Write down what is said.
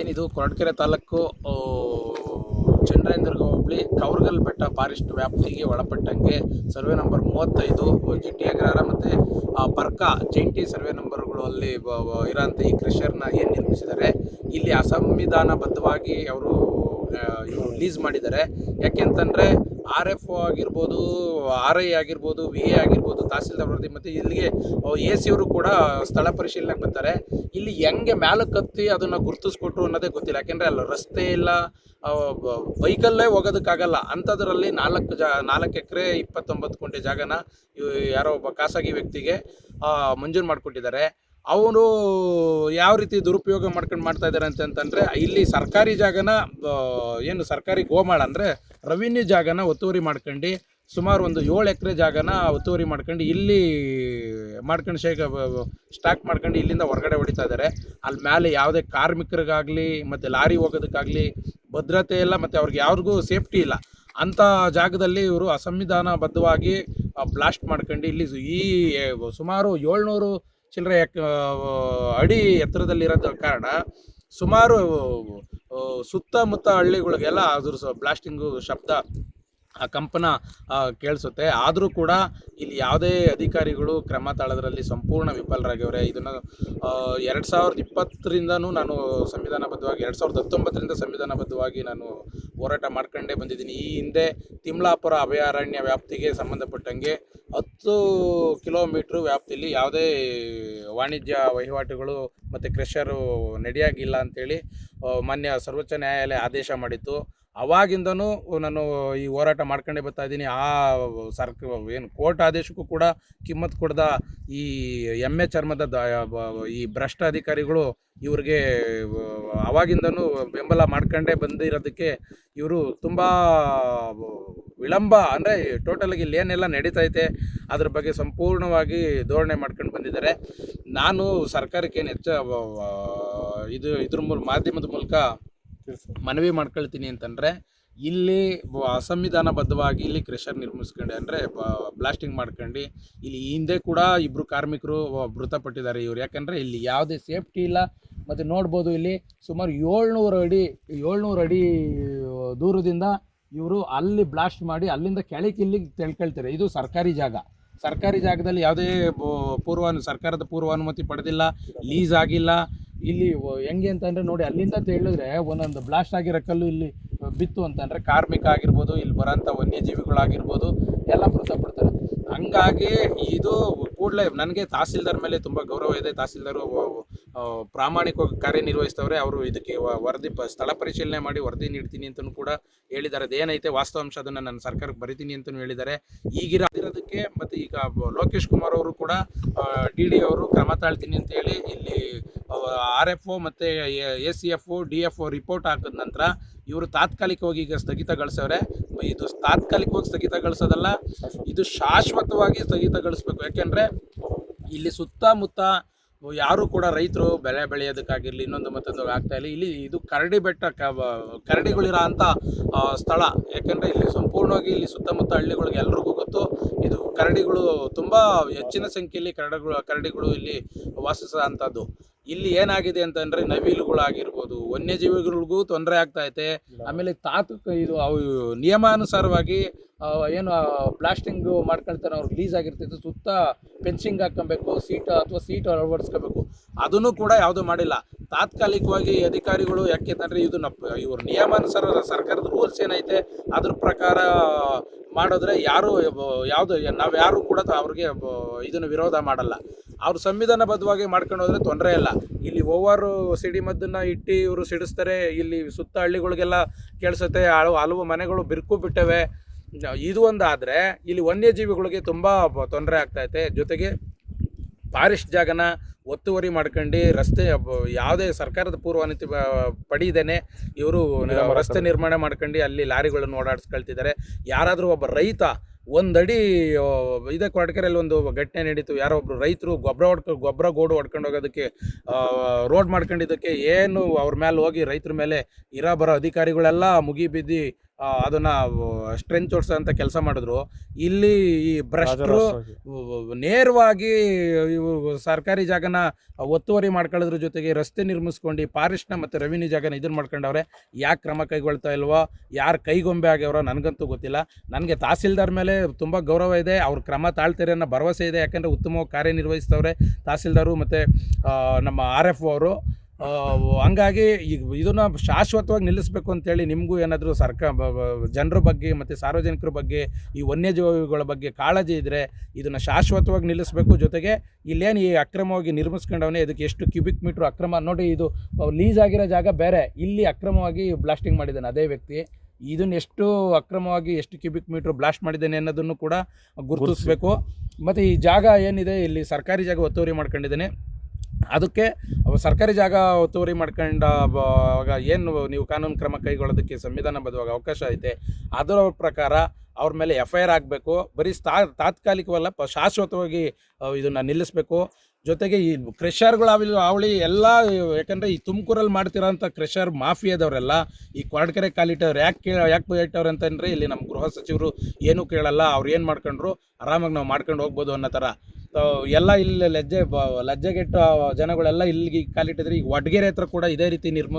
ಏನಿದು? ಕೊರಟಗೆರೆ ತಾಲೂಕು ಚಂದ್ರೇಂದ್ರ ಹೋಬಳಿ, ಕೌರ್ಗಲ್ ಬೆಟ್ಟ ಫಾರೆಸ್ಟ್ ವ್ಯಾಪ್ತಿಗೆ ಒಳಪಟ್ಟಂಗೆ ಸರ್ವೆ ನಂಬರ್ ಮೂವತ್ತೈದು ಜಿಟಿ ಅಗ್ರಹಾರ ಮತ್ತು ಬರ್ಕ ಜಂಟಿ ಸರ್ವೆ ನಂಬರ್ಗಳು ಅಲ್ಲಿ ಇರೋಂಥ ಈ ಕ್ರಷರ್ನ ಏನು ನಿರ್ಮಿಸಿದ್ದಾರೆ, ಇಲ್ಲಿ ಅಸಂವಿಧಾನಬದ್ಧವಾಗಿ ಅವರು ಲೀಸ್ ಮಾಡಿದ್ದಾರೆ. ಯಾಕೆಂತಂದರೆ ಆರ್ ಎಫ್ ಆಗಿರ್ಬೋದು ಆರ್ ಐ ಆಗಿರ್ಬೋದು ವಿ ಎ ಆಗಿರ್ಬೋದು, ತಹಸೀಲ್ದಾರ್ ವರದಿ, ಮತ್ತು ಇಲ್ಲಿಗೆ ಎ ಸಿ ಅವರು ಕೂಡ ಸ್ಥಳ ಪರಿಶೀಲನೆಗೆ ಬರ್ತಾರೆ. ಇಲ್ಲಿ ಹೆಂಗೆ ಮ್ಯಾಲಕ್ಕೆ ಹತ್ತಿ ಅದನ್ನು ಗುರುತಿಸ್ಕೊಟ್ರು ಅನ್ನೋದೇ ಗೊತ್ತಿಲ್ಲ. ಯಾಕೆಂದರೆ ಅಲ್ಲಿ ರಸ್ತೆ ಇಲ್ಲ ಬೈಕಲ್ಲೇ ಹೋಗೋದಕ್ಕಾಗಲ್ಲ. ಅಂಥದ್ರಲ್ಲಿ ನಾಲ್ಕು ಜಾ, ನಾಲ್ಕು ಎಕರೆ, ಇಪ್ಪತ್ತೊಂಬತ್ತು ಗುಂಟೆ ಜಾಗನ ಯಾರೋ ಒಬ್ಬ ಖಾಸಗಿ ವ್ಯಕ್ತಿಗೆ ಮಂಜೂರು ಮಾಡಿಕೊಟ್ಟಿದ್ದಾರೆ. ಅವನು ಯಾವ ರೀತಿ ದುರುಪಯೋಗ ಮಾಡ್ಕೊಂಡು ಮಾಡ್ತಾ ಇದ್ದಾರೆ ಅಂತಂತಂದರೆ ಇಲ್ಲಿ ಸರ್ಕಾರಿ ಜಾಗನ ಏನು ಸರ್ಕಾರಿ ಗೋಮಾಳ ಅಂದರೆ ರೆವಿನ್ಯೂ ಜಾಗನ ಒತ್ತುವರಿ ಮಾಡ್ಕೊಂಡು, ಸುಮಾರು ಒಂದು ಏಳು ಎಕರೆ ಜಾಗನ ಒತ್ತುವರಿ ಮಾಡ್ಕೊಂಡು, ಇಲ್ಲಿ ಮಾಡ್ಕೊಂಡು ಶೇಖ ಸ್ಟಾಕ್ ಮಾಡ್ಕೊಂಡು ಇಲ್ಲಿಂದ ಹೊರಗಡೆ ಹೊಡಿತಾ ಇದ್ದಾರೆ. ಅಲ್ಲಿ ಮೇಲೆ ಯಾವುದೇ ಕಾರ್ಮಿಕರಿಗಾಗಲಿ, ಮತ್ತು ಲಾರಿ ಹೋಗೋದಕ್ಕಾಗಲಿ, ಭದ್ರತೆ ಇಲ್ಲ ಮತ್ತು ಅವ್ರಿಗೆ ಯಾರಿಗೂ ಸೇಫ್ಟಿ ಇಲ್ಲ. ಅಂಥ ಜಾಗದಲ್ಲಿ ಇವರು ಅಸಂವಿಧಾನಬದ್ಧವಾಗಿ ಬ್ಲಾಸ್ಟ್ ಮಾಡ್ಕೊಂಡು ಇಲ್ಲಿ ಈ ಸುಮಾರು ಏಳ್ನೂರು ಚಿಲ್ಲರೆ ಅಡಿ ಎತ್ತರದಲ್ಲಿರೋದ ಕಾರಣ ಸುಮಾರು ಸುತ್ತಮುತ್ತ ಹಳ್ಳಿಗಳಿಗೆಲ್ಲ ಅದ್ರ ಬ್ಲಾಸ್ಟಿಂಗ್ ಶಬ್ದ, ಆ, ಕಂಪನ ಕೇಳಿಸುತ್ತೆ. ಆದರೂ ಕೂಡ ಇಲ್ಲಿ ಯಾವುದೇ ಅಧಿಕಾರಿಗಳು ಕ್ರಮ ತಾಳೋದ್ರಲ್ಲಿ ಸಂಪೂರ್ಣ ವಿಫಲರಾಗಿವ್ರೆ ಇದನ್ನು ಎರಡು ಸಾವಿರದ ಇಪ್ಪತ್ತರಿಂದನೂ ನಾನು ಸಂವಿಧಾನಬದ್ಧವಾಗಿ, ಎರಡು ಸಾವಿರದ ಹತ್ತೊಂಬತ್ತರಿಂದ ಸಂವಿಧಾನಬದ್ಧವಾಗಿ ನಾನು ಹೋರಾಟ ಮಾಡ್ಕೊಂಡೇ ಬಂದಿದ್ದೀನಿ. ಈ ಹಿಂದೆ ತಿಮ್ಲಾಪುರ ಅಭಯಾರಣ್ಯ ವ್ಯಾಪ್ತಿಗೆ ಸಂಬಂಧಪಟ್ಟಂಗೆ ಹತ್ತು ಕಿಲೋಮೀಟ್ರ್ ವ್ಯಾಪ್ತಿಯಲ್ಲಿ ಯಾವುದೇ ವಾಣಿಜ್ಯ ವಹಿವಾಟುಗಳು ಮತ್ತು ಕ್ರೆಷರು ನಡೆಯಾಗಿಲ್ಲ ಅಂತೇಳಿ ಆ, ಮಾನ್ಯ ಸರ್ವೋಚ್ಚ ನ್ಯಾಯಾಲಯ ಆದೇಶ ಮಾಡಿತ್ತು. ಅವಾಗಿಂದನೂ ನಾನು ಈ ಹೋರಾಟ ಮಾಡ್ಕೊಂಡೇ ಬರ್ತಾ ಇದ್ದೀನಿ. ಆ ಸರ್ಕ ಏನು ಕೋರ್ಟ್ ಆದೇಶಕ್ಕೂ ಕೂಡ ಕಿಮ್ಮತ್ ಕೊಡ್ದ ಈ ಎಮ್ಮೆ ಚರ್ಮದ ಈ ಭ್ರಷ್ಟ ಅಧಿಕಾರಿಗಳು ಇವ್ರಿಗೆ ಅವಾಗಿಂದನೂ ಬೆಂಬಲ ಮಾಡ್ಕೊಂಡೇ ಬಂದಿರೋದಕ್ಕೆ ಇವರು ತುಂಬ ವಿಳಂಬ ಅಂದರೆ ಟೋಟಲಾಗಿ ಇಲ್ಲಿ ಏನೆಲ್ಲ ನಡೀತೈತೆ ಅದ್ರ ಬಗ್ಗೆ ಸಂಪೂರ್ಣವಾಗಿ ಧೋರಣೆ ಮಾಡ್ಕೊಂಡು ಬಂದಿದ್ದಾರೆ. ನಾನು ಸರ್ಕಾರಕ್ಕೆ ಹೆಚ್ಚು ಇದು, ಇದ್ರ ಮೂಲ, ಮಾಧ್ಯಮದ ಮೂಲಕ ಮನವಿ ಮಾಡ್ಕೊಳ್ತೀನಿ ಅಂತಂದರೆ, ಇಲ್ಲಿ ಅಸಂವಿಧಾನಬದ್ಧವಾಗಿ ಇಲ್ಲಿ ಕ್ರೆಷರ್ ನಿರ್ಮಿಸ್ಕೊಂಡು ಅಂದರೆ ಬ್ಲಾಸ್ಟಿಂಗ್ ಮಾಡ್ಕೊಂಡು, ಇಲ್ಲಿ ಹಿಂದೆ ಕೂಡ ಇಬ್ಬರು ಕಾರ್ಮಿಕರು ಮೃತಪಟ್ಟಿದ್ದಾರೆ ಇವರು. ಯಾಕಂದರೆ ಇಲ್ಲಿ ಯಾವುದೇ ಸೇಫ್ಟಿ ಇಲ್ಲ. ಮತ್ತು ನೋಡ್ಬೋದು ಇಲ್ಲಿ ಸುಮಾರು ಏಳ್ನೂರು ಅಡಿ ಏಳ್ನೂರು ಅಡಿ ದೂರದಿಂದ ಇವರು ಅಲ್ಲಿ ಬ್ಲಾಸ್ಟ್ ಮಾಡಿ ಅಲ್ಲಿಂದ ಕೆಳಕ್ಕೆ ಇಲ್ಲಿಗೆ ತಿಳ್ಕೊಳ್ತಾರೆ. ಇದು ಸರ್ಕಾರಿ ಜಾಗ. ಸರ್ಕಾರಿ ಜಾಗದಲ್ಲಿ ಯಾವುದೇ ಪೂರ್ವಾನು, ಸರ್ಕಾರದ ಪೂರ್ವಾನುಮತಿ ಪಡೆದಿಲ್ಲ ಲೀಸ್ ಆಗಿಲ್ಲ. ಇಲ್ಲಿ ಹೆಂಗೆ ಅಂತಂದರೆ ನೋಡಿ, ಅಲ್ಲಿಂದ ತಿಳಿದ್ರೆ ಒಂದೊಂದು ಬ್ಲಾಸ್ಟ್ ಆಗಿರೋ ಕಲ್ಲು ಇಲ್ಲಿ ಬಿತ್ತು ಅಂತಂದರೆ ಕಾರ್ಮಿಕ ಆಗಿರ್ಬೋದು, ಇಲ್ಲಿ ಬರೋಂಥ ವನ್ಯಜೀವಿಗಳಾಗಿರ್ಬೋದು, ಎಲ್ಲ ಮೃತಪಡ್ತಾರೆ ಹಂಗಾಗಿ ಇದು ಕೂಡಲೇ ನನಗೆ ತಹಸೀಲ್ದಾರ್ ಮೇಲೆ ತುಂಬ ಗೌರವ ಇದೆ. ತಹಸೀಲ್ದಾರು ಪ್ರಾಮಾಣಿಕವಾಗಿ ಕಾರ್ಯನಿರ್ವಹಿಸ್ತವ್ರೆ. ಅವರು ಇದಕ್ಕೆ ವರದಿ ಸ್ಥಳ ಪರಿಶೀಲನೆ ಮಾಡಿ ವರದಿ ನೀಡ್ತೀನಿ ಅಂತಲೂ ಕೂಡ ಹೇಳಿದ್ದಾರೆ. ಅದೇನೈತೆ ವಾಸ್ತವಾಂಶ ಅದನ್ನು ನಾನು ಸರ್ಕಾರಕ್ಕೆ ಬರಿತೀನಿ ಅಂತಲೂ ಹೇಳಿದ್ದಾರೆ. ಈಗಿರೋ ಇರೋದಕ್ಕೆ ಮತ್ತು ಈಗ ಲೋಕೇಶ್ ಕುಮಾರ್ ಅವರು ಕೂಡ ಡಿ ಡಿ ಅವರು ಕ್ರಮ ತಾಳ್ತೀನಿ ಅಂತ ಹೇಳಿ ಇಲ್ಲಿ ಆರ್ ಎಫ್ ಒ ಮತ್ತು A C F O, D F O report ಹಾಕಿದ ನಂತರ ಇವರು ತಾತ್ಕಾಲಿಕವಾಗಿ ಈಗ ಸ್ಥಗಿತಗೊಳಿಸವ್ರೆ. ಇದು ತಾತ್ಕಾಲಿಕವಾಗಿ ಸ್ಥಗಿತಗೊಳಿಸೋದಲ್ಲ, ಇದು ಶಾಶ್ವತವಾಗಿ ಸ್ಥಗಿತಗೊಳಿಸ್ಬೇಕು. ಯಾಕೆಂದರೆ ಇಲ್ಲಿ ಸುತ್ತಮುತ್ತ ಯಾರು ಕೂಡ ರೈತರು ಬೆಳೆ ಬೆಳೆಯೋದಕ್ಕಾಗಿರಲಿ, ಇನ್ನೊಂದು ಮತ್ತೊಂದು ಆಗ್ತಾ ಇಲ್ಲ. ಇಲ್ಲಿ ಇದು ಕರಡಿ ಬೆಟ್ಟ ಕರಡಿಗಳಿರೋ ಅಂಥ ಸ್ಥಳ. ಯಾಕೆಂದರೆ ಇಲ್ಲಿ ಸಂಪೂರ್ಣವಾಗಿ ಇಲ್ಲಿ ಸುತ್ತಮುತ್ತ ಹಳ್ಳಿಗಳಿಗೆ ಎಲ್ರಿಗೂ ಗೊತ್ತು. ಇದು ಕರಡಿಗಳು ತುಂಬ ಹೆಚ್ಚಿನ ಸಂಖ್ಯೆಯಲ್ಲಿ ಕರಡಿಗಳು ಕರಡಿಗಳು ಇಲ್ಲಿ ವಾಸಿಸೋ ಇಲ್ಲಿ ಏನಾಗಿದೆ ಅಂತಂದ್ರೆ ನವಿಲುಗಳಾಗಿರ್ಬೋದು, ವನ್ಯಜೀವಿಗಳಿಗೂ ತೊಂದರೆ ಆಗ್ತಾ ಐತೆ ಆಮೇಲೆ ತಾತು ಇದು ನಿಯಮಾನುಸಾರವಾಗಿ ಏನು ಪ್ಲಾಸ್ಟಿಂಗ್ ಮಾಡ್ಕೊಳ್ತಾರೆ ಅವ್ರು ರಿಲೀಸ್ ಆಗಿರ್ತಿತ್ತು. ಸುತ್ತ ಫೆನ್ಸಿಂಗ್ ಹಾಕೊಬೇಕು ಸೀಟ್ ಅಥವಾ ಸೀಟ್ ಅಳವಡಿಸ್ಕೋಬೇಕು. ಅದನ್ನು ಕೂಡ ಯಾವುದು ಮಾಡಿಲ್ಲ. ತಾತ್ಕಾಲಿಕವಾಗಿ ಅಧಿಕಾರಿಗಳು ಯಾಕೆ ಅಂತಂದರೆ ಇದು ಇವ್ರ ನಿಯಮಾನುಸಾರ ಸರ್ಕಾರದ ರೂಲ್ಸ್ ಏನೈತೆ, ಅದ್ರ ಪ್ರಕಾರ ಮಾಡಿದ್ರೆ ಯಾರು ಯಾವುದು ನಾವು ಯಾರು ಕೂಡ ಅವ್ರಿಗೆ ಇದನ್ನು ವಿರೋಧ ಮಾಡಲ್ಲ. ಅವ್ರು ಸಂವಿಧಾನಬದ್ಧವಾಗಿ ಮಾಡ್ಕೊಂಡು ಹೋದ್ರೆ ತೊಂದರೆ ಇಲ್ಲ. ಇಲ್ಲಿ ಓವರ್ ಸಿಡಿ ಮದ್ದನ್ನ ಇಟ್ಟು ಇವರು ಸಿಡಿಸ್ತಾರೆ ಇಲ್ಲಿ ಸುತ್ತ ಹಳ್ಳಿಗಳಿಗೆಲ್ಲ ಕೇಳಿಸುತ್ತೆ ಹಲವು ಮನೆಗಳು ಬಿರ್ಕು ಬಿಟ್ಟವೆ. ಇದು ಒಂದು ಆದರೆ ಇಲ್ಲಿ ವನ್ಯಜೀವಿಗಳಿಗೆ ತುಂಬ ತೊಂದರೆ ಆಗ್ತೈತೆ ಜೊತೆಗೆ ಫಾರೆಸ್ಟ್ ಜಾಗನ ಒತ್ತುವರಿ ಮಾಡ್ಕೊಂಡು ರಸ್ತೆ ಯಾವುದೇ ಸರ್ಕಾರದ ಪೂರ್ವಾನುಮತಿ ಅನಿತಿ ಪಡೀದೇನೆ ಇವರು ರಸ್ತೆ ನಿರ್ಮಾಣ ಮಾಡ್ಕೊಂಡು ಅಲ್ಲಿ ಲಾರಿಗಳನ್ನು ಓಡಾಡಿಸ್ಕೊಳ್ತಿದ್ದಾರೆ. ಯಾರಾದರೂ ಒಬ್ಬ ರೈತ ಒಂದಡಿ ಇದೆ ಅಲ್ಲಿ ಒಂದು ಘಟನೆ ನಡೀತು. ಯಾರೋ ಒಬ್ಬರು ರೈತರು ಗೊಬ್ಬರ ಹೊಡ್ಕೊ ಗೊಬ್ಬರ ಗೋಡು ಹೊಡ್ಕೊಂಡು ಹೋಗೋದಕ್ಕೆ ರೋಡ್ ಮಾಡ್ಕೊಂಡಿದ್ದಕ್ಕೆ ಏನು ಅವ್ರ ಮೇಲೆ ಹೋಗಿ ರೈತರ ಮೇಲೆ ಇರೋ ಬರೋ ಅಧಿಕಾರಿಗಳೆಲ್ಲ ಮುಗಿ ಬಿದ್ದು ಆ, ಅದನ್ನ ಸ್ಟ್ರೆಂಚ್ ಅಂತ ಕೆಲಸ ಮಾಡಿದ್ರು. ಇಲ್ಲಿ ಈ ಭ್ರಷ್ಟರು ನೇರವಾಗಿ ಇವು ಸರ್ಕಾರಿ ಜಾಗನ ಒತ್ತುವರಿ ಮಾಡ್ಕೊಳ್ಳೋದ್ರ ಜೊತೆಗೆ ರಸ್ತೆ ನಿರ್ಮಿಸ್ಕೊಂಡು ಪಾರಿಶ್ನ ಮತ್ತು ರೆವಿನ್ಯೂ ಜಾಗನ ಇದನ್ನ ಮಾಡ್ಕೊಂಡವ್ರೆ ಯಾಕೆ ಕ್ರಮ ಕೈಗೊಳ್ತಾ ಇಲ್ವೋ ಯಾರು ಕೈಗೊಂಬೆ ಆಗ್ಯವ್ರೋ ನನಗಂತೂ ಗೊತ್ತಿಲ್ಲ. ನನಗೆ ತಹಸೀಲ್ದಾರ್ ಮೇಲೆ ತುಂಬ ಗೌರವ ಇದೆ ಅವ್ರ ಕ್ರಮ ತಾಳ್ತಾರೆ ಅನ್ನೋ ಭರವಸೆ ಇದೆ ಯಾಕಂದರೆ ಉತ್ತಮವಾಗಿ ಕಾರ್ಯನಿರ್ವಹಿಸ್ತವ್ರೆ ತಹಸೀಲ್ದಾರು ಮತ್ತು ನಮ್ಮ ಆರ್ ಎಫ್ ಅವರು. ಹಂಗಾಗಿ ಈಗ ಇದನ್ನು ಶಾಶ್ವತವಾಗಿ ನಿಲ್ಲಿಸಬೇಕು ಅಂತೇಳಿ ನಿಮಗೂ ಏನಾದರೂ ಸರ್ಕಾರ ಜನರ ಬಗ್ಗೆ ಮತ್ತು ಸಾರ್ವಜನಿಕರ ಬಗ್ಗೆ ಈ ವನ್ಯಜೀವಿಗಳ ಬಗ್ಗೆ ಕಾಳಜಿ ಇದ್ದರೆ ಇದನ್ನು ಶಾಶ್ವತವಾಗಿ ನಿಲ್ಲಿಸಬೇಕು. ಜೊತೆಗೆ ಇಲ್ಲೇನು ಈ ಅಕ್ರಮವಾಗಿ ನಿರ್ಮಿಸ್ಕೊಂಡವನೇ ಇದಕ್ಕೆ ಎಷ್ಟು ಕ್ಯೂಬಿಕ್ ಮೀಟ್ರ್ ಅಕ್ರಮ ನೋಡಿ ಇದು ಲೀಸ್ ಆಗಿರೋ ಜಾಗ ಬೇರೆ ಇಲ್ಲಿ ಅಕ್ರಮವಾಗಿ ಬ್ಲಾಸ್ಟಿಂಗ್ ಮಾಡಿದ್ದಾನೆ ಅದೇ ವ್ಯಕ್ತಿ. ಇದನ್ನ ಎಷ್ಟು ಅಕ್ರಮವಾಗಿ ಎಷ್ಟು ಕ್ಯೂಬಿಕ್ ಮೀಟ್ರ್ ಬ್ಲಾಸ್ಟ್ ಮಾಡಿದ್ದಾನೆ ಅನ್ನೋದನ್ನು ಕೂಡ ಗುರುತಿಸಬೇಕು. ಮತ್ತು ಈ ಜಾಗ ಏನಿದೆ ಇಲ್ಲಿ ಸರ್ಕಾರಿ ಜಾಗ ಒತ್ತುವರಿ ಮಾಡ್ಕೊಂಡಿದ್ದಾನೆ. ಅದಕ್ಕೆ ಸರ್ಕಾರಿ ಜಾಗ ಒತ್ತುವರಿ ಮಾಡ್ಕೊಂಡ ಅವಾಗ ಏನು ನೀವು ಕಾನೂನು ಕ್ರಮ ಕೈಗೊಳ್ಳೋದಕ್ಕೆ ಸಂವಿಧಾನಬದ್ಧವಾಗಿ ಅವಕಾಶ ಐತೆ, ಅದರ ಪ್ರಕಾರ ಅವ್ರ ಮೇಲೆ ಎಫ್ ಐ ಆರ್ ಆಗಬೇಕು, ಬರೀ ತಾ ತಾತ್ಕಾಲಿಕವಲ್ಲ, ಪ, ಶಾಶ್ವತವಾಗಿ ಇದನ್ನು ನಿಲ್ಲಿಸಬೇಕು. ಜೊತೆಗೆ ಈ ಕ್ರೆಷರ್ಗಳು ಅವಿ ಅವಳಿ ಎಲ್ಲ, ಯಾಕಂದರೆ ಈ ತುಮಕೂರಲ್ಲಿ ಮಾಡ್ತಿರೋಂಥ ಕ್ರೆಷರ್ ಮಾಫಿಯಾದವರೆಲ್ಲ, ಈ ಕೊರಡ್ಕೆರೆ ಕಾಲಿಟ್ಟವ್ರು ಯಾಕೆ ಕೇಳ, ಯಾಕೆ ಇಟ್ಟವ್ರು ಅಂತಂದರೆ, ಇಲ್ಲಿ ನಮ್ಮ ಗೃಹ ಸಚಿವರು ಏನೂ ಕೇಳಲ್ಲ, ಅವ್ರು ಏನು ಮಾಡ್ಕೊಂಡ್ರು, ಆರಾಮಾಗಿ ನಾವು ಮಾಡ್ಕೊಂಡು ಹೋಗ್ಬೋದು ಅನ್ನೋ ಥರ. ಎಲ್ಲ ಇಲ್ಲಿ ಲಜ್ಜೆ ಲಜ್ಜೆಗೆಟ್ಟು ಜನಗಳೆಲ್ಲ ಇಲ್ಲಿಗೆ ಕಾಲಿಟ್ಟಿದ್ರೆ ಈಗ ವಡ್ಗೆರೆ ಹತ್ರ ಕೂಡ ಇದೇ ರೀತಿ ನಿರ್ಮ